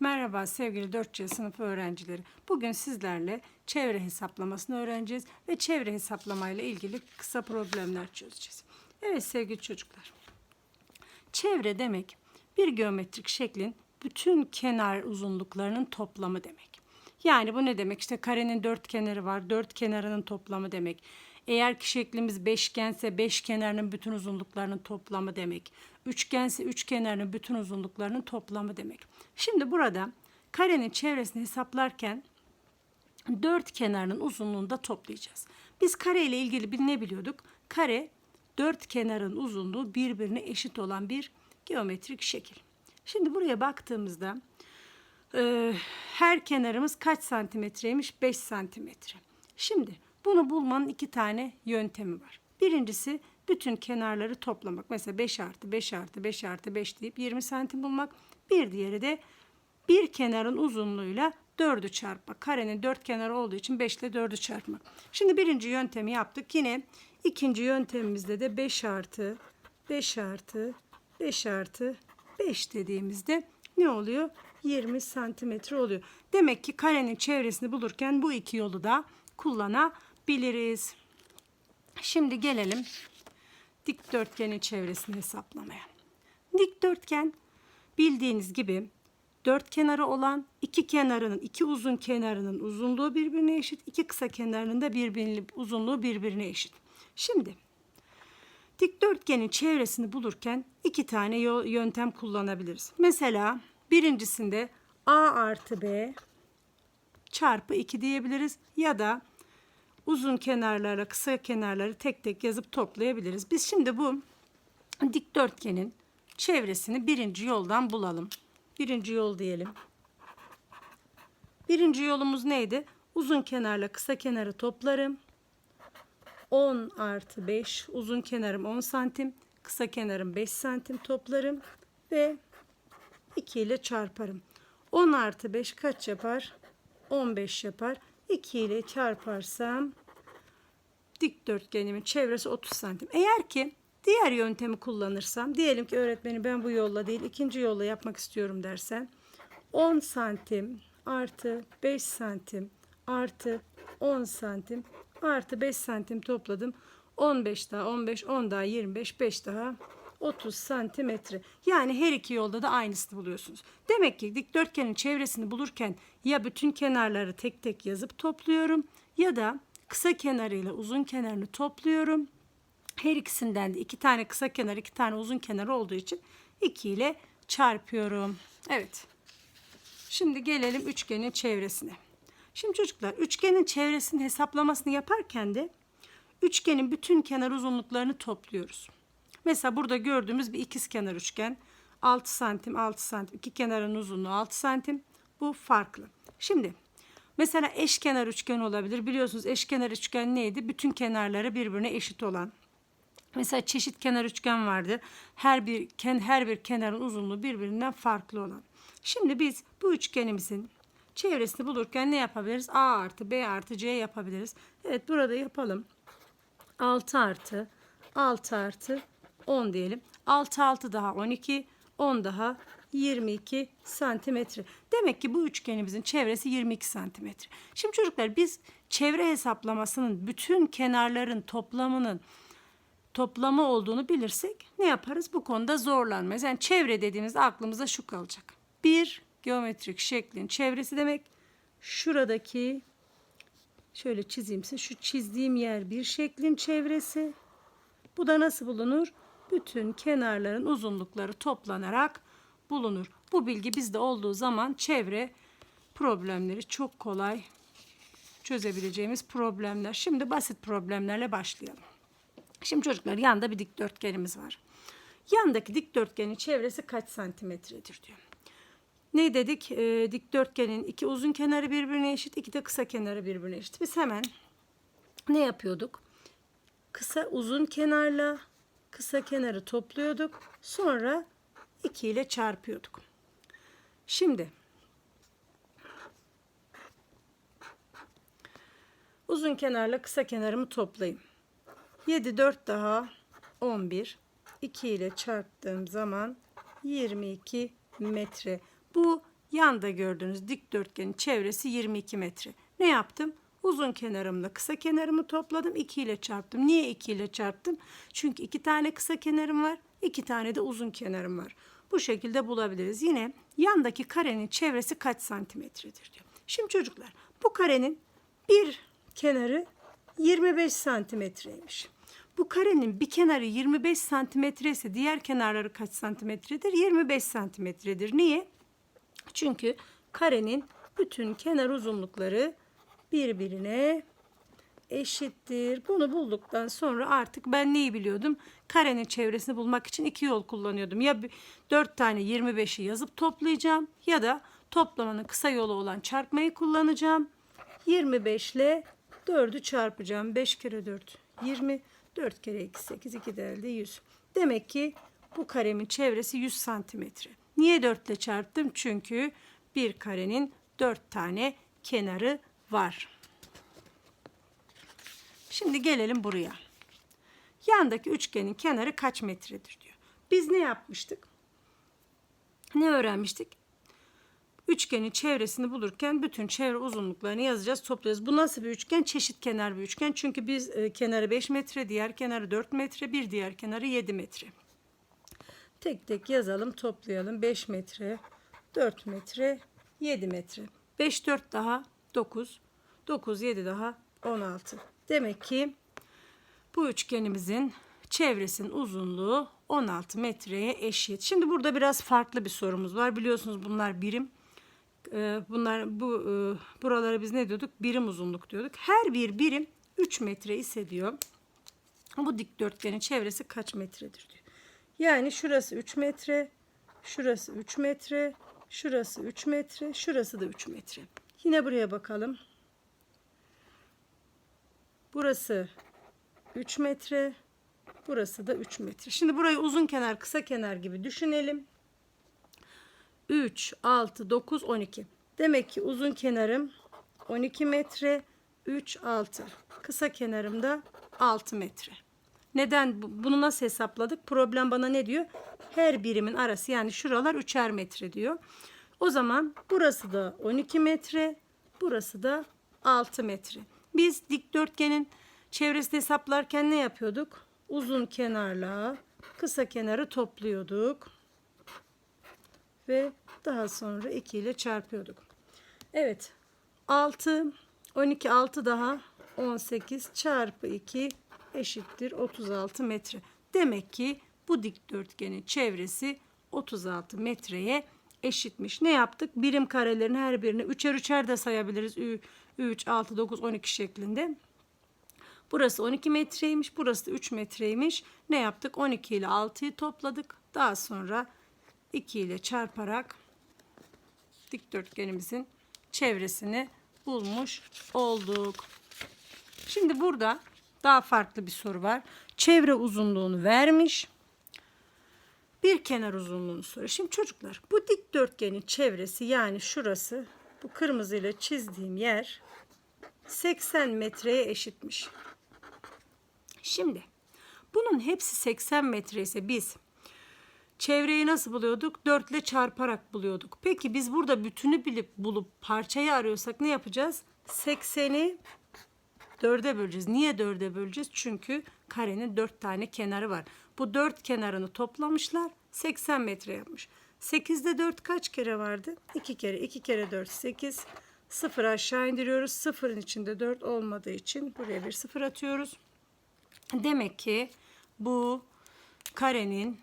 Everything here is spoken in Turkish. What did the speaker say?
Merhaba sevgili 4C sınıf öğrencileri. Bugün sizlerle çevre hesaplamasını öğreneceğiz ve çevre hesaplamayla ilgili kısa problemler çözeceğiz. Evet sevgili çocuklar. Çevre demek bir geometrik şeklin bütün kenar uzunluklarının toplamı demek. Yani bu ne demek? İşte karenin dört kenarı var. Dört kenarının toplamı demek. Eğer ki şeklimiz beşgense beş kenarının bütün uzunluklarının toplamı demek. Üçgense üç kenarının bütün uzunluklarının toplamı demek. Şimdi burada karenin çevresini hesaplarken dört kenarının uzunluğunu da toplayacağız. Biz kare ile ilgili ne biliyorduk? Kare dört kenarın uzunluğu birbirine eşit olan bir geometrik şekil. Şimdi buraya baktığımızda e, her kenarımız kaç santimetreymiş? 5 santimetre. Şimdi bunu bulmanın iki tane yöntemi var. Birincisi bütün kenarları toplamak. Mesela 5 artı 5 artı 5 artı 5 deyip 20 santim bulmak. Bir diğeri de bir kenarın uzunluğuyla 4'ü çarpmak. Karenin 4 kenarı olduğu için 5 ile 4'ü çarpmak. Şimdi birinci yöntemi yaptık. Yine ikinci yöntemimizde de 5 artı 5 artı 5 artı 5 dediğimizde ne oluyor? 20 santimetre oluyor. Demek ki karenin çevresini bulurken bu iki yolu da kullanabiliriz. Şimdi gelelim dikdörtgenin çevresini hesaplamaya. Dikdörtgen bildiğiniz gibi dört kenarı olan iki kenarının iki uzun kenarının uzunluğu birbirine eşit, iki kısa kenarının da birbirine uzunluğu birbirine eşit. Şimdi dikdörtgenin çevresini bulurken iki tane yöntem kullanabiliriz. Mesela birincisinde a artı b çarpı 2 diyebiliriz ya da uzun kenarlara kısa kenarları tek tek yazıp toplayabiliriz. Biz şimdi bu dikdörtgenin çevresini birinci yoldan bulalım. Birinci yol diyelim. Birinci yolumuz neydi? Uzun kenarla kısa kenarı toplarım. 10 artı 5 uzun kenarım 10 santim kısa kenarım 5 santim toplarım ve 2 ile çarparım. 10 artı 5 kaç yapar? 15 yapar. 2 ile çarparsam dikdörtgenimin çevresi 30 santim. Eğer ki diğer yöntemi kullanırsam diyelim ki öğretmenim ben bu yolla değil ikinci yolla yapmak istiyorum dersen 10 santim artı 5 santim artı 10 santim artı 5 santim topladım. 15 daha 15 10 daha 25 5 daha 30 santimetre. Yani her iki yolda da aynısını buluyorsunuz. Demek ki dikdörtgenin çevresini bulurken ya bütün kenarları tek tek yazıp topluyorum ya da kısa kenarıyla uzun kenarını topluyorum. Her ikisinden de iki tane kısa kenar, iki tane uzun kenar olduğu için 2 ile çarpıyorum. Evet. Şimdi gelelim üçgenin çevresine. Şimdi çocuklar üçgenin çevresinin hesaplamasını yaparken de üçgenin bütün kenar uzunluklarını topluyoruz. Mesela burada gördüğümüz bir ikizkenar üçgen. 6 santim 6 santim. iki kenarın uzunluğu 6 santim. Bu farklı. Şimdi mesela eşkenar üçgen olabilir. Biliyorsunuz eşkenar üçgen neydi? Bütün kenarları birbirine eşit olan. Mesela çeşit kenar üçgen vardı. Her bir her bir kenarın uzunluğu birbirinden farklı olan. Şimdi biz bu üçgenimizin çevresini bulurken ne yapabiliriz? A artı B artı C yapabiliriz. Evet burada yapalım. 6 artı 6 artı 10 diyelim. 6 6 daha 12, 10 daha 22 santimetre. Demek ki bu üçgenimizin çevresi 22 santimetre. Şimdi çocuklar biz çevre hesaplamasının bütün kenarların toplamının toplamı olduğunu bilirsek ne yaparız? Bu konuda zorlanmayız. Yani çevre dediğimizde aklımıza şu kalacak. Bir geometrik şeklin çevresi demek şuradaki şöyle çizeyim size şu çizdiğim yer bir şeklin çevresi. Bu da nasıl bulunur? Bütün kenarların uzunlukları toplanarak bulunur. Bu bilgi bizde olduğu zaman çevre problemleri çok kolay çözebileceğimiz problemler. Şimdi basit problemlerle başlayalım. Şimdi çocuklar yanda bir dikdörtgenimiz var. Yandaki dikdörtgenin çevresi kaç santimetredir diyor. Ne dedik? E, dikdörtgenin iki uzun kenarı birbirine eşit, iki de kısa kenarı birbirine eşit. Biz hemen ne yapıyorduk? Kısa uzun kenarla kısa kenarı topluyorduk. Sonra 2 ile çarpıyorduk. Şimdi uzun kenarla kısa kenarımı toplayayım. 7 4 daha 11 2 ile çarptığım zaman 22 metre. Bu Yanda gördüğünüz dikdörtgenin çevresi 22 metre. Ne yaptım? Uzun kenarımla kısa kenarımı topladım. 2 ile çarptım. Niye 2 ile çarptım? Çünkü 2 tane kısa kenarım var. 2 tane de uzun kenarım var. Bu şekilde bulabiliriz. Yine yandaki karenin çevresi kaç santimetredir diyor. Şimdi çocuklar bu karenin bir kenarı 25 santimetreymiş. Bu karenin bir kenarı 25 santimetre ise diğer kenarları kaç santimetredir? 25 santimetredir. Niye? Çünkü karenin bütün kenar uzunlukları birbirine eşittir. Bunu bulduktan sonra artık ben neyi biliyordum? Karenin çevresini bulmak için iki yol kullanıyordum. Ya 4 tane 25'i yazıp toplayacağım ya da toplamanın kısa yolu olan çarpmayı kullanacağım. 25 ile 4'ü çarpacağım. 5 kere 4 20. 4 kere 2 8. 2 de elde 100. Demek ki bu karemin çevresi 100 santimetre. Niye 4 ile çarptım? Çünkü bir karenin 4 tane kenarı var. Şimdi gelelim buraya. Yandaki üçgenin kenarı kaç metredir diyor. Biz ne yapmıştık? Ne öğrenmiştik? Üçgenin çevresini bulurken bütün çevre uzunluklarını yazacağız, toplayacağız. Bu nasıl bir üçgen? Çeşit kenar bir üçgen. Çünkü biz e, kenarı 5 metre, diğer kenarı 4 metre, bir diğer kenarı 7 metre. Tek tek yazalım, toplayalım. 5 metre, 4 metre, 7 metre. 5 4 daha 9. 9 7 daha 16. Demek ki bu üçgenimizin çevresinin uzunluğu 16 metreye eşit. Şimdi burada biraz farklı bir sorumuz var. Biliyorsunuz bunlar birim. Ee, Bunlar bu e, buralara biz ne diyorduk? Birim uzunluk diyorduk. Her bir birim 3 metre ise diyor. Bu dikdörtgenin çevresi kaç metredir diyor. Yani şurası 3 metre, şurası 3 metre, şurası 3 metre, şurası da 3 metre. Yine buraya bakalım. Burası 3 metre, burası da 3 metre. Şimdi burayı uzun kenar, kısa kenar gibi düşünelim. 3, 6, 9, 12. Demek ki uzun kenarım 12 metre, 3, 6. Kısa kenarım da 6 metre. Neden? Bu- Bunu nasıl hesapladık? Problem bana ne diyor? Her birimin arası yani şuralar 3'er metre diyor. O zaman burası da 12 metre, burası da 6 metre. Biz dikdörtgenin çevresini hesaplarken ne yapıyorduk? Uzun kenarla kısa kenarı topluyorduk ve daha sonra 2 ile çarpıyorduk. Evet. 6 12 6 daha 18 çarpı 2 eşittir 36 metre. Demek ki bu dikdörtgenin çevresi 36 metreye eşitmiş. Ne yaptık? Birim karelerin her birini üçer üçer de sayabiliriz. Ü- 3, 6, 9, 12 şeklinde. Burası 12 metreymiş. Burası da 3 metreymiş. Ne yaptık? 12 ile 6'yı topladık. Daha sonra 2 ile çarparak dikdörtgenimizin çevresini bulmuş olduk. Şimdi burada daha farklı bir soru var. Çevre uzunluğunu vermiş. Bir kenar uzunluğunu soruyor. Şimdi çocuklar bu dikdörtgenin çevresi yani şurası bu kırmızıyla çizdiğim yer 80 metreye eşitmiş. Şimdi bunun hepsi 80 metre ise biz çevreyi nasıl buluyorduk? 4 ile çarparak buluyorduk. Peki biz burada bütünü bilip bulup parçayı arıyorsak ne yapacağız? 80'i 4'e böleceğiz. Niye 4'e böleceğiz? Çünkü karenin 4 tane kenarı var. Bu 4 kenarını toplamışlar. 80 metre yapmış. 8'de 4 kaç kere vardı? 2 kere. 2 kere 4 8. 0 aşağı indiriyoruz. 0'ın içinde 4 olmadığı için buraya bir 0 atıyoruz. Demek ki bu karenin